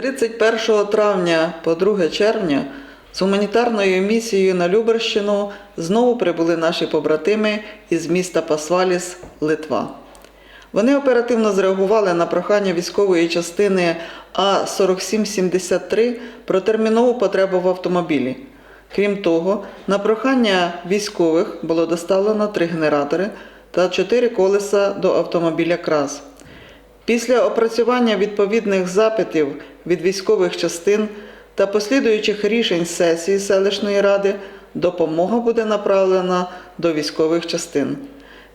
31 травня по 2 червня з гуманітарною місією на Люберщину знову прибули наші побратими із міста Пасваліс, Литва. Вони оперативно зреагували на прохання військової частини А4773 про термінову потребу в автомобілі. Крім того, на прохання військових було доставлено три генератори та чотири колеса до автомобіля КРАС. Після опрацювання відповідних запитів від військових частин та послідуючих рішень сесії селищної ради допомога буде направлена до військових частин.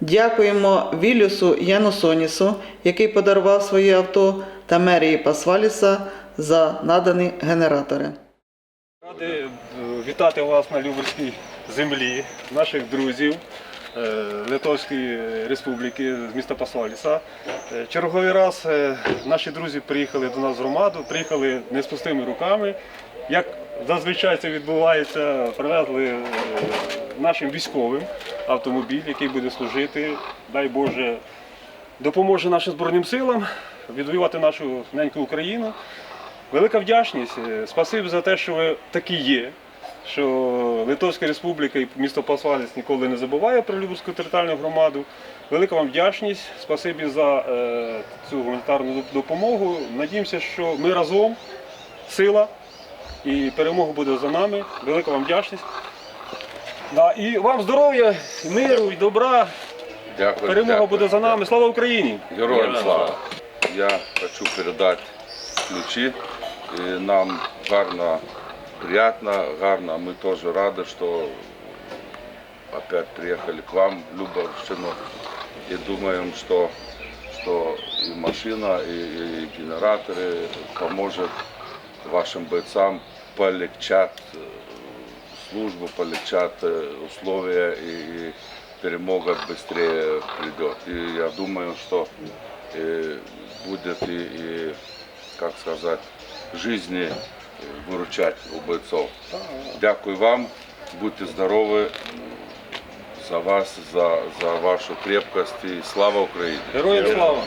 Дякуємо Вілюсу Янусонісу, який подарував своє авто, та мерії Пасваліса за надані генератори. Ради е, вітати вас на Люберській землі, наших друзів Литовської Республіки з міста Пасваліса. Е, Черговий раз е, наші друзі приїхали до нас в громаду, приїхали не з пустими руками. Як зазвичай це відбувається, привезли е, нашим військовим автомобіль, який буде служити, дай Боже, допоможе нашим Збройним силам відвоювати нашу неньку Україну. Велика вдячність. Е, Спасибі за те, що ви такі є. Що Литовська Республіка і місто Пасваліс ніколи не забуває про Люберську територіальну громаду. Велика вам вдячність. Спасибі за е, цю гуманітарну допомогу. Надіємося, що ми разом сила і перемога буде за нами. Велика вам вдячність. Да, і вам здоров'я, миру і добра. Дякую. Перемога дякую, буде за нами. Слава Україні! Героям слава. Я хочу передати ключі. Нам гарно, приятно, гарно. Мы тоже рады, что опять приехали к вам Любовщину. И думаем, что, что и машина, и, и генераторы поможет вашим бойцам полегчат э, службу, полегчат э, условия и, и перемога быстрее придет. И я думаю, что э, будет и, и, как сказать, жизни э, выручать у бойцов. Дякую вам, будьте здоровы, за вас, за, за вашу крепкость и слава Украине! Героям слава!